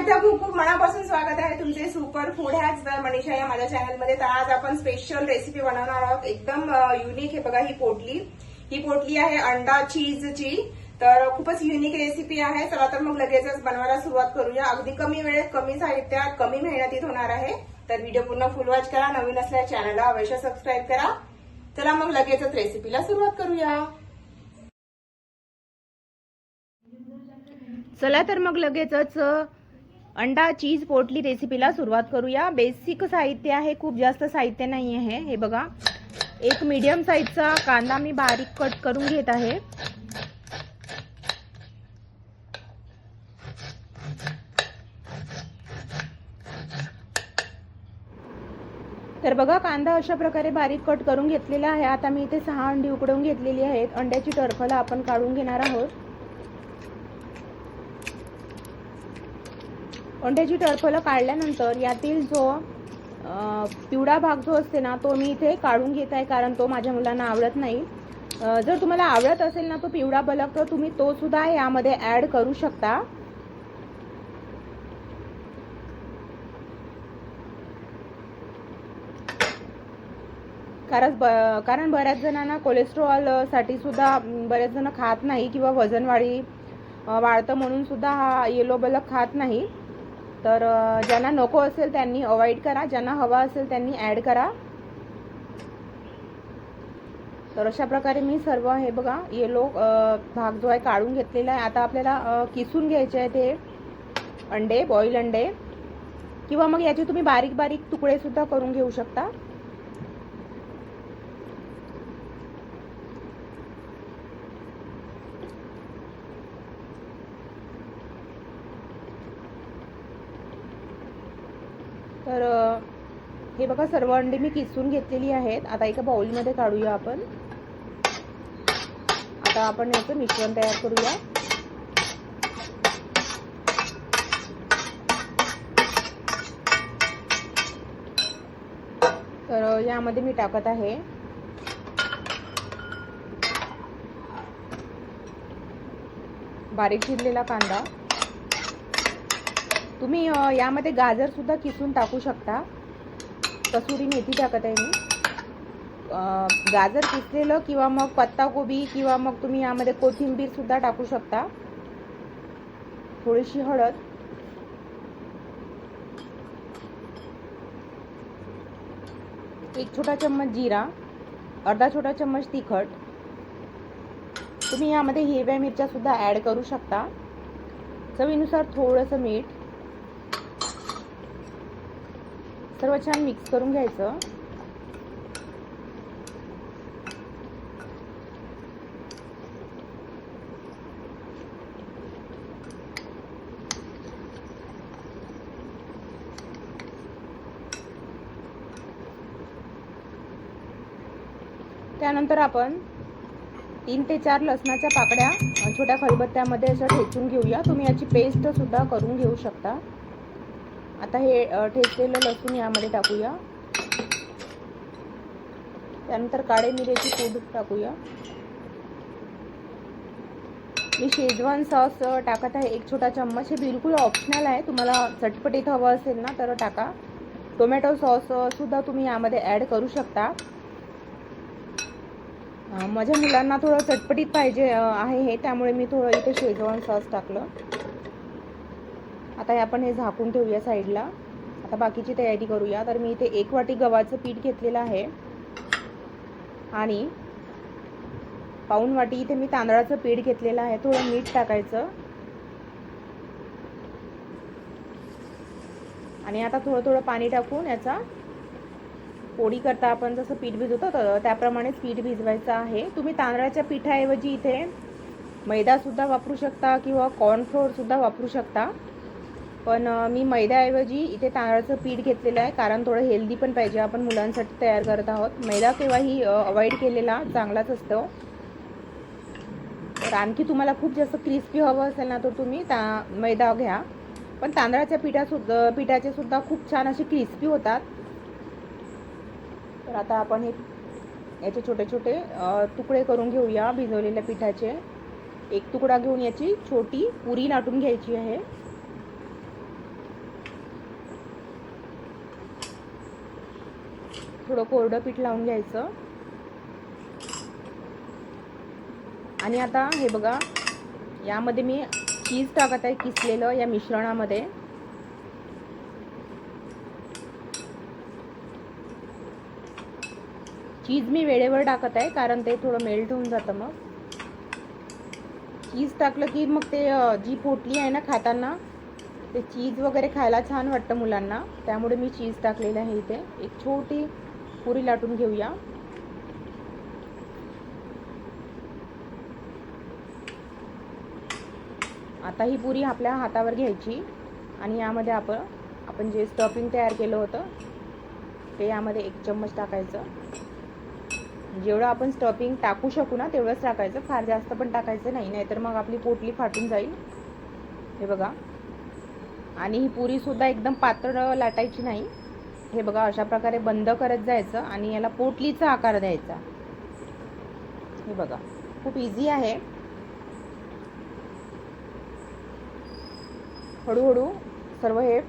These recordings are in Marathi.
एकदा खूप खूप मनापासून स्वागत आहे तुमचे सुपर फूड हॅक्स. मनीषा या माझ्या चॅनलमध्ये. तर आज आपण स्पेशल रेसिपी बनवणार आहोत. एकदम युनिक हे बघा ही पोटली. ही पोटली आहे अंडा चीजची तर खूपच युनिक रेसिपी आहे. चला तर मग लगेचच बनवायला सुरुवात करूया. अगदी कमी वेळेत कमी साहित्यात कमी मेहनतीत होणार आहे. तर व्हिडिओ पूर्ण फुल वॉच करा. नवीन असल्या चॅनलला अवश्य सबस्क्राईब करा. चला मग लगेचच रेसिपीला सुरुवात करूया. चला तर मग लगेचच अंडा चीज पोटली रेसिपीला सुरुवात करूया. बेसिक साहित्य आहे खूप जास्त साहित्य नाही आहे हे बघा. एक मीडियम साईजचा कांदा मी बारीक कट करून घेत आहे. तर बघा कांदा अशा प्रकारे बारीक कट करून घेतलेला आहे. आता मी इथे सहा अंडी उकडवून घेतलेली आहेत. अंड्याची टरफला आपण काढून घेणार आहोत. ओंड्याची टरफलं काढल्यानंतर यातील जो पिवळा भाग जो असते ना तो मी इथे काढून घेत आहे कारण तो माझ्या मुलांना आवडत नाही. जर तुम्हाला आवडत असेल ना तो पिवळा बलक तर तुम्ही तो सुद्धा यामध्ये ॲड करू शकता. कारण ब कारण बऱ्याच जणांना कोलेस्ट्रॉलसाठी सुद्धा बरेच जण खात नाही किंवा वजन वाढी वाढतं म्हणून सुद्धा हा येलो बलक खात नाही. तर ज्यांना नको असेल त्यांनी अवॉइड करा. ज्यांना हवा असेल त्यांनी ॲड करा. तर अशा प्रकारे मी सर्व हे बघा येलो भाग जो आहे काढून घेतलेला आहे. आता आपल्याला किसून घ्यायचे आहे ते अंडे बॉईल अंडे. किंवा मग याचे तुम्ही बारीक बारीक तुकडेसुद्धा करून घेऊ शकता. तर हे बघा सर्व अंडी मी किसून घेतलेली आहेत. आता एका बाऊलमध्ये काढूया आपण. आता आपण याचं मिश्रण तयार करूया. तर यामध्ये मी टाकत आहे. बारीक चिरलेला कांदा. तुम्ही यामध्ये गाजरसुद्धा किसून टाकू शकता. कसुरी मेथी टाकत आहे मी. गाजर किसलेलं किंवा मग पत्ताकोबी किंवा मग तुम्ही यामध्ये कोथिंबीरसुद्धा टाकू शकता. थोडीशी हळद. एक छोटा चम्मच जिरा. अर्धा छोटा चम्मच तिखट. तुम्ही यामध्ये हिरव्या मिरच्या सुद्धा ॲड करू शकता. चवीनुसार थोडंसं मीठ. सर्व छान मिक्स करून घ्यायचं. त्यानंतर आपण तीन ते चार लसणाच्या पाकड्या छोट्या खलबत्त्यामध्ये अशा ठेचून घेऊया. तुम्ही याची पेस्ट सुद्धा करून घेऊ शकता. आता हे ठेचलेलं लसूण यामध्ये टाकूया. त्यानंतर काळे मिऱ्याची पूड टाकूया. मी शेजवान सॉस टाकत आहे. एक छोटा चम्मच. हे बिलकुल ऑप्शनल आहे. तुम्हाला चटपटीत हवं असेल ना तर टाका. टोमॅटो सॉससुद्धा तुम्ही यामध्ये ॲड करू शकता. माझ्या मुलांना थोडं चटपटीत पाहिजे आहे हे. त्यामुळे मी थोडं इथे शेजवान सॉस टाकलं. आता हे आपण हे झाकून ठेवूया साईडला. आता बाकीची तयारी करूया. तर मी इथे एक वाटी गव्हाचं पीठ घेतलेलं आहे. आणि पाऊन वाटी इथे मी तांदळाचं पीठ घेतलेलं आहे. थोडं मीठ टाकायचं. आणि आता थोडं थोडं पाणी टाकून याचा पोळी करता आपण जसं पीठ भिजवतो तर त्याप्रमाणेच पीठ भिजवायचं आहे. तुम्ही तांदळाच्या पिठाऐवजी इथे मैदासुद्धा वापरू शकता किंवा कॉर्नफ्लोअरसुद्धा वापरू शकता. पण मी मैद्याऐवजी इथे तांदळाचं पीठ घेतलेलं आहे कारण थोडं हेल्दी पण पाहिजे. आपण मुलांसाठी तयार करत आहोत. मैदा केव्हाही अवॉइड केलेला चांगलाच असतो. तर आणखी तुम्हाला खूप जास्त क्रिस्पी हवं असेल ना तर तुम्ही ता मैदा घ्या. पण तांदळाच्या पिठासुद्धा पिठाचे सुद्धा खूप छान असे क्रिस्पी होतात. तर आता आपण हे याचे छोटे छोटे तुकडे करून घेऊया भिजवलेल्या पिठाचे. एक तुकडा घेऊन याची छोटी पुरी लाटून घ्यायची आहे. थोडं कोरडं पीठ लावून घ्यायचं. आणि आता हे बघा यामध्ये मी चीज टाकत आहे किसलेलं या मिश्रणामध्ये. चीज मी वेळेवर टाकत आहे कारण ते थोडं मेल्ट होऊन जातं मग. चीज टाकलं की मग ते जी पोटली आहे ना खाताना ते चीज वगैरे खायला छान वाटतं मुलांना. त्यामुळे मी चीज टाकलेलं आहे इथे. एक छोटी पुरी लाटून घेऊया. आता ही पुरी आपल्या हातावर घ्यायची आणि यामध्ये आपण आपण जे स्टफिंग तयार केलं होतं ते यामध्ये एक चम्मच टाकायचं. जेवढं आपण स्टफिंग टाकू शकू ना तेवढंच टाकायचं. फार जास्त पण टाकायचं नाही नाहीतर मग आपली पोटली फाटून जाईल. हे बघा. आणि ही पुरीसुद्धा एकदम पातळ लाटायची नाही. हे बघा अशा प्रकारे बंद करत जायचं आणि याला पोटलीचा आकार द्यायचा. हे बघा खूप इझी आहे. हळूहळू सर्व हे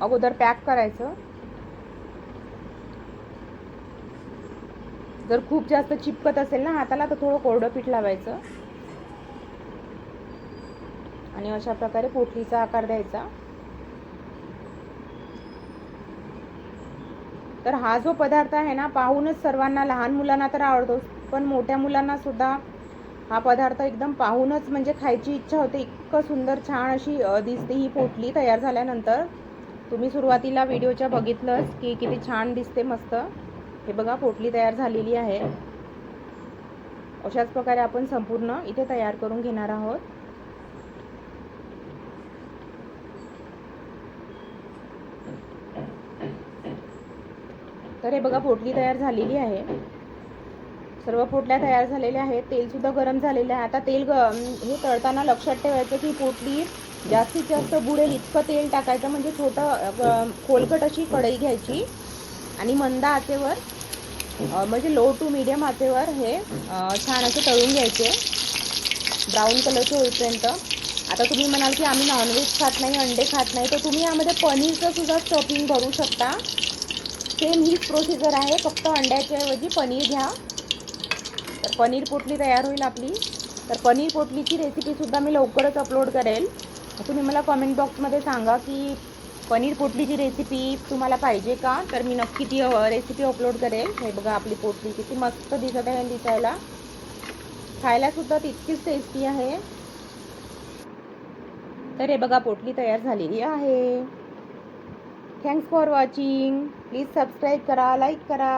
अगोदर पॅक करायचं. जर खूप जास्त चिपकत असेल ना हाताला तर थोडं कोरडं पीठ लावायचं. आणि अशा प्रकारे पोटलीचा आकार द्यायचा. तर हा जो पदार्थ आहे ना पाहूनच सर्वांना लहान मुलांना तर आवडतोच पण मोठ्या मुलांना सुद्धा हा पदार्थ एकदम पाहूनच म्हणजे खायची इच्छा होते. इतकं सुंदर छान अशी दिसते ही पोटली तयार झाल्यानंतर. तुम्ही सुरुवातीला व्हिडिओच्या बघितलंच की किती छान दिसते मस्त. हे बघा पोटली तयार झालेली आहे. अशाच प्रकारे आपण संपूर्ण इथे तयार करून घेणार आहोत. तर हे बघा पोटली तयार झालेली आहे. सर्व पोटल्या तयार झालेल्या आहेत. तेलसुद्धा गरम झालेलं आहे. आता तेल ग हे तळताना लक्षात ठेवायचं की पोटली जास्तीत जास्त बुडेल इतकं तेल टाकायचं म्हणजे छोटं खोलकट अशी कढई घ्यायची. आणि मंद आचेवर म्हणजे लो टू मिडियम आचेवर हे छान असे तळून घ्यायचे. ब्राऊन कलरचे होईपर्यंत. आता तुम्ही म्हणाल की आम्ही नॉनव्हेज खात नाही अंडे खात नाही. तर तुम्ही यामध्ये पनीरचं सुद्धा स्टफिंग भरू शकता. सेम हीच प्रोसिजर आहे. फक्त अंड्याच्या ऐवजी पनीर घ्या. तर पनीर पोटली तयार होईल आपली. तर पनीर पोटलीची रेसिपीसुद्धा मी लवकरच अपलोड करेल. तुम्ही मला कॉमेंट बॉक्समध्ये सांगा की पनीर पोटलीची रेसिपी तुम्हाला पाहिजे का? तर मी नक्की ती रेसिपी अपलोड करेल. हे बघा आपली पोटली किती मस्त दिसत आहे दिसायला. खायलासुद्धा तितकीच टेस्टी आहे. तर हे बघा पोटली तयार झालेली आहे. Thanks for watching please subscribe करा लाईक करा.